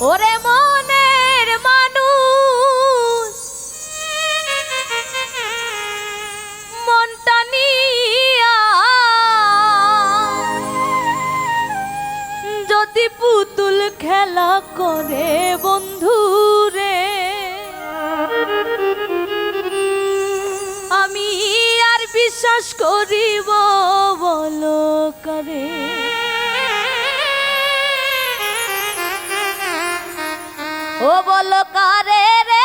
ওরে মনের মানুষ, মনটা নিয়া যদি পুতুল খেলা করে বন্ধু রে আমি আর বিশ্বাস করিব বলো করে? ও বলো কারে রে?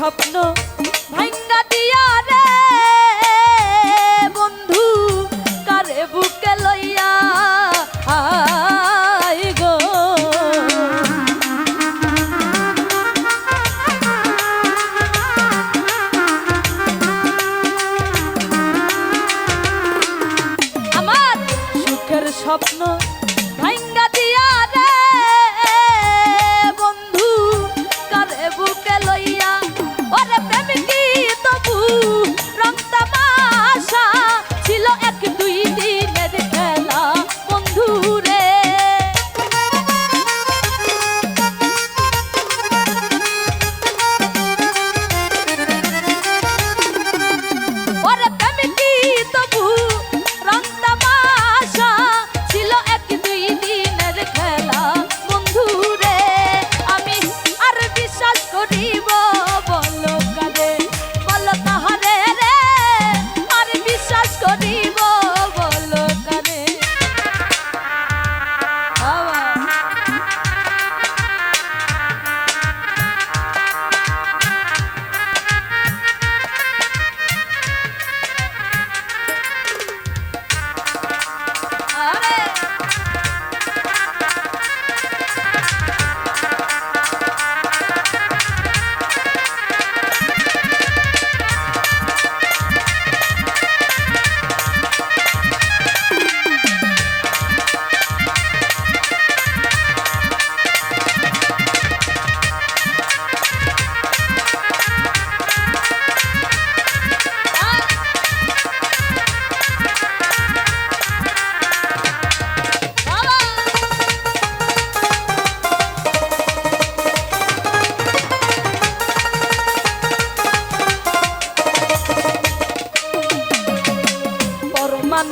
স্বপ্ন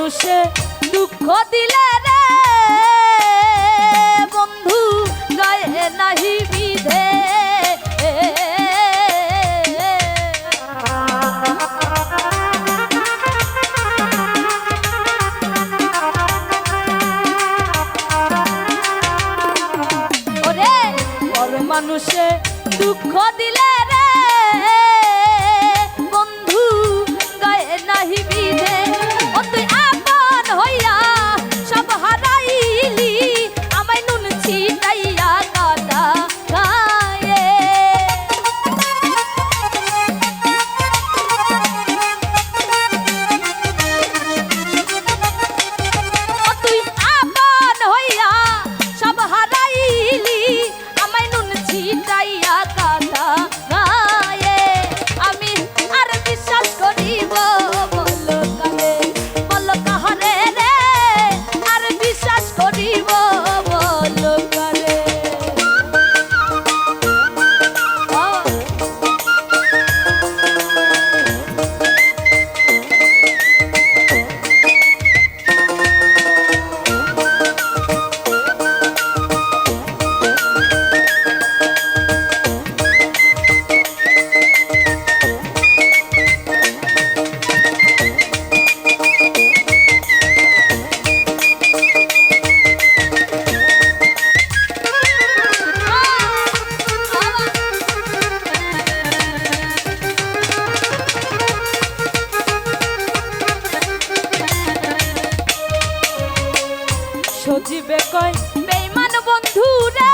বসে দুঃখ দিলে রে। বন্ধু, গায়ে নাহি বিধে। মানুষে দুঃখ দিলে রে। বন্ধু, গায়ে নাহি সজীবে কয় বেইমান বন্ধুরা।